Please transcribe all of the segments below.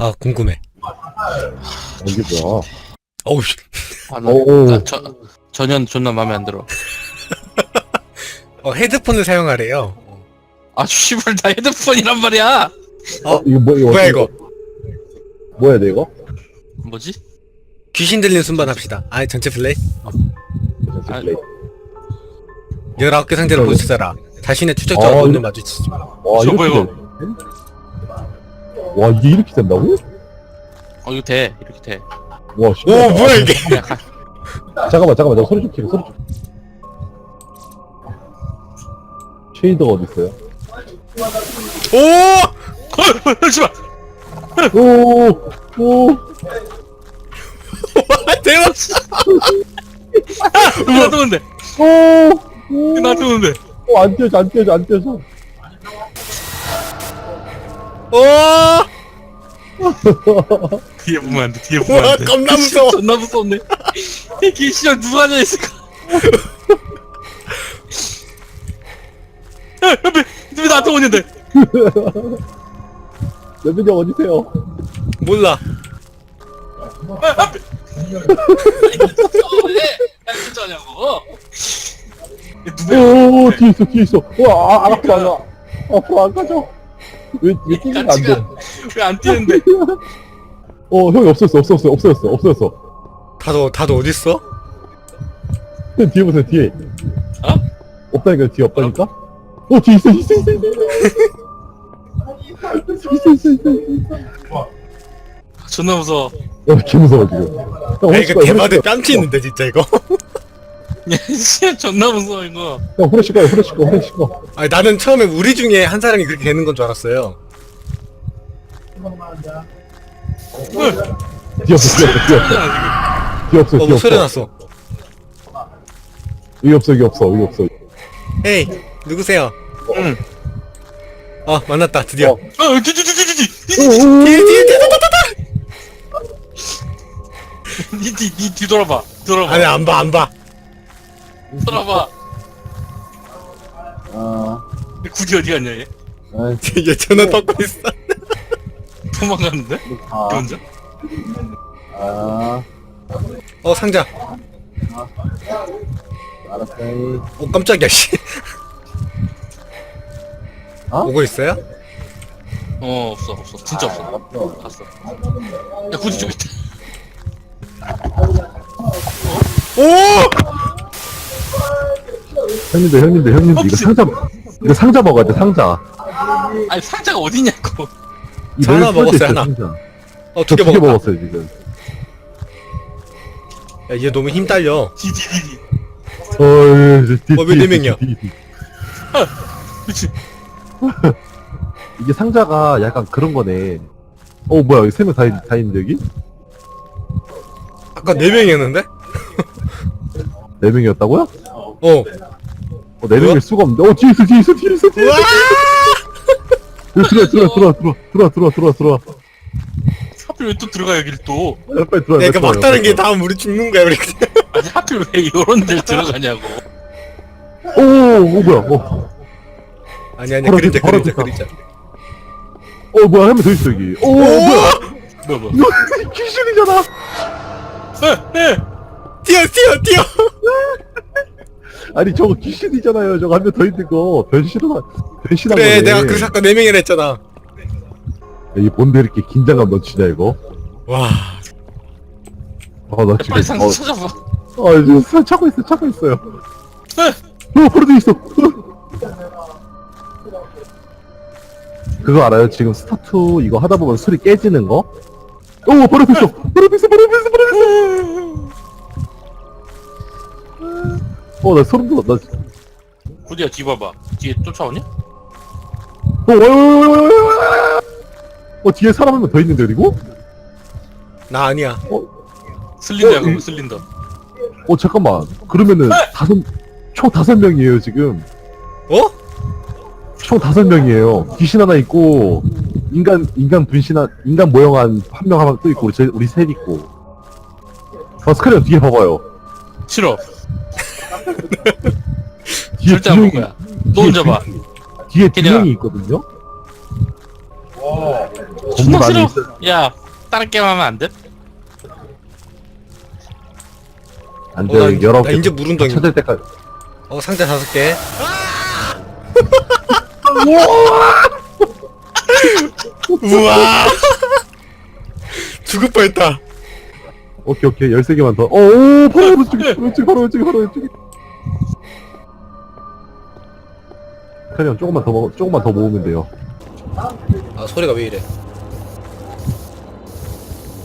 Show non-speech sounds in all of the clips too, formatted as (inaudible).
아 궁금해. 이게 뭐야? 어우 씨. 아, 나, 오. 나 저, 전혀 존나 마음에 안 들어. (laughs) 어 헤드폰을 사용하래요. 아, 씨발, 나 헤드폰이란 말이야! 어? 이거 뭐 이거 뭐야 어떻게- 이거? 뭐야 돼 이거? 뭐지? 귀신 들리는 순반 합시다. 아 전체 플레이. 전체 아, 플레이. 19개 상자를 어, 보시더라. 자신의 추적자와 어, 눈을 이거- 마주치지 마라. 와 저거 이렇게? 와 이게 이렇게 된다고? 어, 이거 돼. 이렇게 돼. 와 오 신기하다. 뭐야 이게? (laughs) 가, 잠깐만 잠깐만 나 소리 좀 키워 소리 좀. 쉐이더가 어디 있어요? 오! 어, 잠시만! 오, 오, (laughs) 대박! 이거 놔두는데! 오, 이거 놔두는데! 오, 안 떼져, 안 떼져, 안 떼져. 오! 뒤에 보면 안 돼, 뒤에 보면 와 안 돼. 겁나 무서워. (laughs) 존나 무섭네. 이게 씨발 누가 앉아 있을까? 야, 옆에, 왜 나한테 오는데? 레벨이 어디세요? 몰라. 왜? 날 쫓아냐고? 누구야? 오, 뒤에 있어, 뒤에 있어. 와, 아, 안 앞으로 안 가. 앞으로 안 가죠. 왜, 왜 뛰면 안 돼? 왜안 뛰는데? 어, 형이 없었어, 없었어, 없어졌어, 없어졌어. 다도 다도 어디 있어? 형 뒤에 보세요, 뒤에. 어? 없다니까, 뒤에 없다니까? 어, 뒤에 있어, 있어, 있어, 있어. 있어, 있어, 있어, 있어. 존나 무서워. 야, 개 무서워, 지금. 형, 아 후레쉬 이거 꺼요, 개바드 후레쉬 꺼요. 뺨치 있는데 진짜 이거. (laughs) 야, 진짜 존나 무서워, 이거. 형, 후레쉬 꺼요, 후레쉬 꺼, 후레쉬 꺼. 아니 나는 처음에 우리 중에 한 사람이 그렇게 되는 건 줄 알았어요. 뒤에 없어, 뒤에 없어. 뒤에 없어, 어 뒤에 뭐 소리 없어. 났어. 여기 없어, 여기 없어, 여기 없어. 헤이 누구세요? 응. 어 만났다 드디어. 어. 어, 뒤, 뒤, 뒤, 뒤, 뒤, 뒤. 오, 뒤에 뒤에 뒤에 다다다다. 니, 니, 니 뒤돌아봐. 뒤돌아봐. 아니 안 봐 안 봐. 돌아봐. 아, 굳이 어디 갔냐, 얘? 아이, (laughs) 얘 전화 받고 있어. (laughs) 도망갔는데? 얘 아, 혼자? 아, 어 상자. 알았어요. 어 깜짝이야 씨. 어? 오고 있어요? 어, 없어, 없어. 진짜 없어. 알았어. 갔어. 야, 굳이 좀 있다. 오! 형님들, 형님들, 형님들, 이거 혹시- 상자, 이거 상자 먹어야 돼, 상자. 아니, 상자가 어디냐고. 이 저 하나 널 먹었어요, 하나. 상자. 어저두개두개 먹었다. 먹었어요, 지금. 야, 얘 너무 힘 딸려. 디디디디. 어, 왜네 명이야? 그치. 이게 상자가 약간 그런 거네. 어, 뭐야, 여기 세명 다, 있- 다 있는데, 여기? 아까 네 명이었는데? 네 명이었다고요? 어. 어, 네 명일 수가 없는데. 어, 뒤에 있어, 뒤에 있어, 뒤에 있어, 뒤에 있어. 와! 여기 들어와, 들어와, 들어와, 들어와, 들어와, 들어와, 들어와. 하필 왜 또 들어가, 여길 또. 야, 빨리 들어와. 내가 빨리 막다른 게 다음 우리 죽는 거야 우리. (laughs) 아니, 하필 왜 이런 데를 들어가냐고. 오, 오, 뭐야, 어. 아니 아니 그림자 바로 그림자 그림자. 어, 뭐야, 한 명 더 있어, 여기. 오, 오! 뭐야. 뭐야, 뭐야. 이거 귀신이잖아. 에, 에. 뛰어 뛰어 뛰어. 아니, 저거 귀신이잖아요. 저거 한 명 더 있는 거. 변신한, 변신한 그래 거네. 내가 그래서 아까 네 명이라 했잖아. 이 뭔데 이렇게 긴장감 넘치냐, 이거? 와. 아, 나 지금. 빨리 상자 어, 찾아봐. 아, 지금 사- 찾고 있어, 찾고 있어요. 에. 어, 돼 있어. 그거 알아요? 지금 스타트 이거 하다 보면 술이 깨지는 거? 오, 바로 앞에 있어! 앞에 있어! 앞에 있어! 앞에 있어! 어, 나 소름 돋아. 나, 구디야, 뒤 봐봐. 뒤에 쫓아오냐? 어, 와. 어, 뒤에 사람 한 명 더 있는데, 그리고? 나 아니야. 슬린더야, 어, 그럼 이- 슬린더. 어, 잠깐만. 그러면은, 다섯, 총 다섯 명이에요, 지금. 어? 총 다섯 명이에요. 귀신 하나 있고, 인간, 인간 분신 한, 인간 모형한 한명 하나 또 있고, 우리, 제- 우리 셋 있고. 어, 스크린 뒤에 봐봐요. 싫어. (laughs) 뒤에 절대 안두볼 거야. 너 혼자 봐. 뒤에 두 걔네가- 명이 있거든요? 존나 건물 안에 싫어. 있어. 야, 다른 게임 하면 안 돼? 안 어, 돼. 나, 여러 나 개 이제 무릉덩이. 찾을 때까지. 어 상자 다섯 개. 우와. (laughs) 죽을 뻔했다. 오케이 오케이 13개만 더. 어, 오 바로 왼쪽에 바로 왼쪽에 바로 왼쪽에 바로 왼쪽에. 카리형 조금만 더 먹, 조금만 더 모으면 돼요. 아 소리가 왜 이래?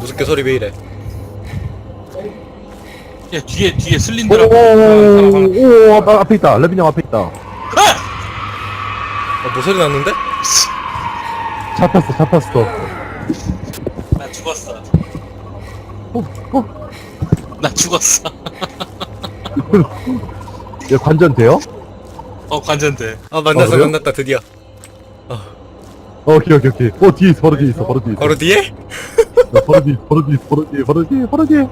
무섭게 소리 왜 이래? 야, 뒤에, 뒤에 오, 슬린더라고. 오, 사람, 사람. 오, 오, 아, 앞에 있다. 레빈 형 앞에 있다. 어, 뭐 소리 났는데? 잡혔어, 잡혔어. 나 죽었어. 어, 어. 나 죽었어. 얘 관전 돼요? 어, 관전돼. 아 만났어 아, 그래요? 만났다 드디어. 어, 오케이, 오케이, 오케이. 어, 뒤에 있어, 바로 뒤에 있어, 바로 뒤에 있어. 바로 뒤에? 야, 바로 뒤에, 바로 뒤에, 바로 뒤에, 바로 뒤에, 바로 뒤에.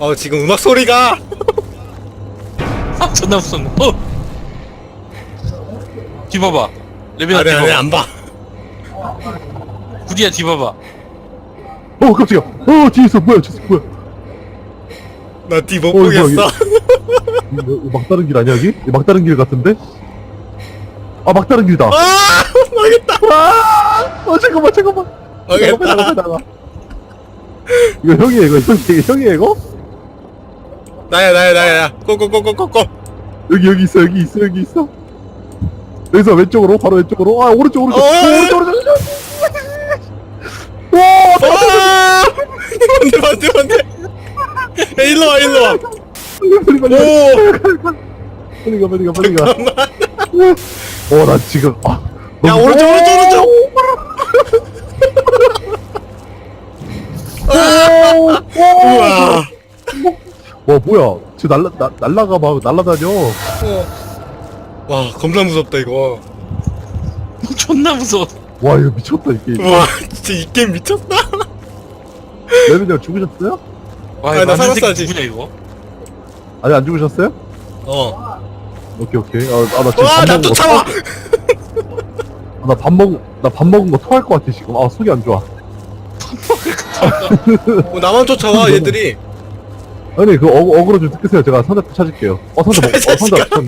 어 지금 음악 소리가. 아, 존나 무섭네. 어! 뒤봐봐. 레빈아, 아니 아니 뒤봐봐. 안 봐. 구디야, 뒤봐봐. 어, 깜짝이야. 어, 뒤에 있어. 뭐야, 저 뭐야. 나 뒤 못 어, 이거, 보겠어. 이거 막다른 길 아니야, 여기? 이거 막다른 길 같은데? 아, 막다른 길이다. 아 망했다. 아! 어, 잠깐만, 잠깐만. 망했다. 나가, 나가, 나가. 이거 형이야, 이거 형이, 형이야, 이거? 나야 나야 나야. 꼬꼬꼬꼬꼬꼬. 여기, 여기 있어, 여기 있어, 여기 있어. 여기서 왼쪽으로, 바로 왼쪽으로. 아, 오른쪽, 오른쪽. 어! 오른쪽, 오른쪽, 오른쪽. 와, 아! 안돼 안돼 안돼. 야 일로 와 일로 와. 빨리, 빨리, 빨리. 오. 빨리 가, 빨리 가, 빨리 가. 어, 나 지금, 아. 야 너무- 오른쪽 오른쪽 오른쪽. 우와. 와, 뭐야. 저 날라, 나, 날라가 막, 날라다녀. 어. 와 겁나 무섭다 이거. 존나 무서워. 와, 이거 미쳤다, 이게. 우와 진짜 이 게임 미쳤다. 형 죽으셨어요? 와, 아, 나나 살았어, 새끼 아직. 누구냐, 이거? 아직 안 죽으셨어요? 어. 오케이, 오케이. 아, 아, 나 지금 와 밥 나 먹은 거. 쫓아와. (laughs) 아, 나 밥 먹, 나 밥 먹은 거 토할 것 같아, 지금. 아, 속이 안 좋아. 어, 나만 쫓아와 (laughs) 얘들이. 아니, 그, 어, 어그로 좀 끄세요. 제가 상자 찾을게요. 어, 상자 먹, 어, 상자. (laughs) 자식아. 상-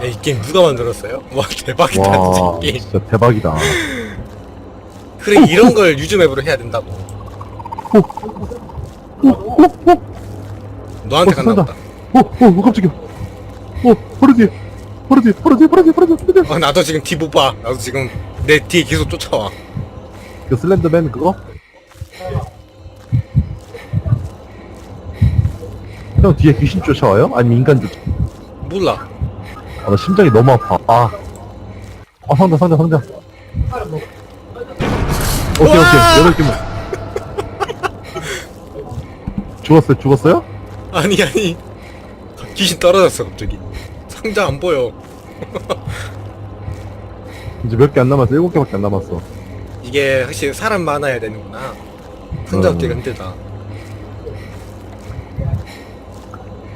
야, 이 게임 누가 만들었어요? (laughs) 와 대박이다 와, 진짜 이 게임. 진짜 대박이다. 그래 이런 걸 유즈 맵으로 해야 된다고. 오, 오, 오, 너한테 어, 쏜다. 보다. 오, 오, 오, 깜짝이야. 오, 바로 뒤에. 바로 뒤에, 바로 뒤에, 바로 뒤에, 바로 뒤에, 바로 뒤에. 아 나도 지금 뒤 못 봐. 나도 지금 내 뒤에 계속 쫓아와. 그 슬렌더맨 그거? 형 뒤에 귀신 쫓아와요? 아니면 인간 쫓아? 몰라. 아, 나 심장이 너무 아파. 아. 아, 상자, 상자, 상자. 오케이! 오케이. 여덟 개만. 죽었어요, 죽었어요? 아니 아니. 귀신 떨어졌어 갑자기. 상자 안 보여. 이제 몇 개 안 남았어. 일곱 개밖에 안 남았어. 이게 확실히 사람 많아야 되는구나. 상자 음. 얻기가 힘들다.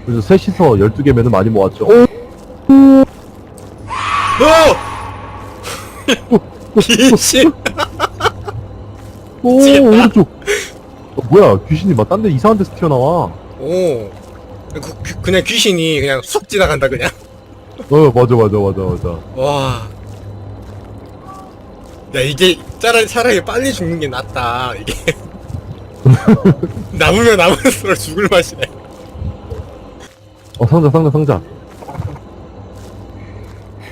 그래서 셋이서 12개면은 많이 모았죠. 오! 너! 귀신! (laughs) 오. 오른쪽! 어, 뭐야, 귀신이 막 딴 데 이상한 데서 튀어나와. 오. 그, 그, 그냥 귀신이 그냥 쑥 지나간다 그냥. 어, 맞아, 맞아, 맞아, 맞아. 와. 야 이게 차라리 차라리 빨리 죽는 게 낫다 이게. (laughs) 남으면 남을수록 죽을 맛이네. 어, 상자, 상자, 상자.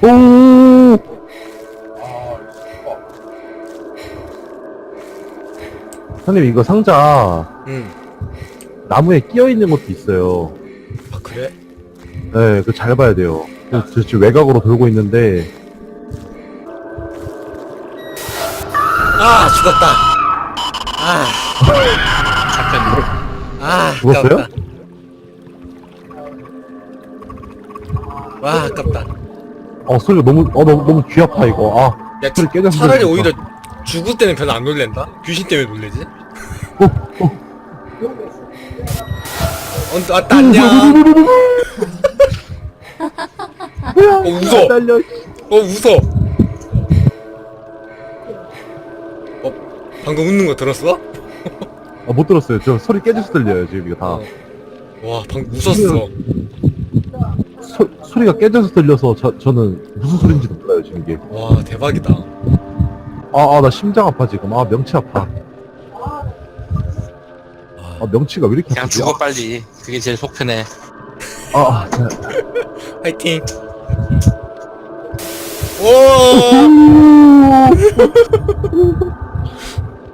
오! 형님, 이거 상자, 응. 나무에 끼어 있는 것도 있어요. 아 그래? 네, 그거 잘 봐야 돼요. 그래서 저 지금 외곽으로 돌고 있는데, 아 죽었다. 아. 잠깐. 아, 죽었어요? 아깝다. 와, 아깝다. 어, 소리가 너무, 어, 너무, 너무 귀 아파, 이거. 아, 야, 깨졌으면 차라리 좋겠다. 오히려 죽을 때는 별로 안 놀랜다? 귀신 때문에 놀래지? 어, 어. 어, 왔다 안녕 뭐야? 어, 웃어. 어 웃어 어 방금 웃는 거 들었어? 아, 못 들었어요. 저 소리 깨져서 들려요, 지금 이거 다. 와 방금 웃었어 소, 소리가 깨져서 들려서 저, 저는 무슨 소리인지도 몰라요, 지금 이게. 와 대박이다 아, 아, 나 심장 아파, 지금. 아, 명치 아파. 아, 명치가 왜 이렇게 그냥 아프지? 죽어 빨리. 그게 제일 속 편해. 아, 아, 자. 화이팅 오! (laughs)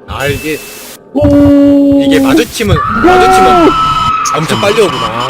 아 이게 오! 이게 마주치면 마주치면 엄청 빨리 오구나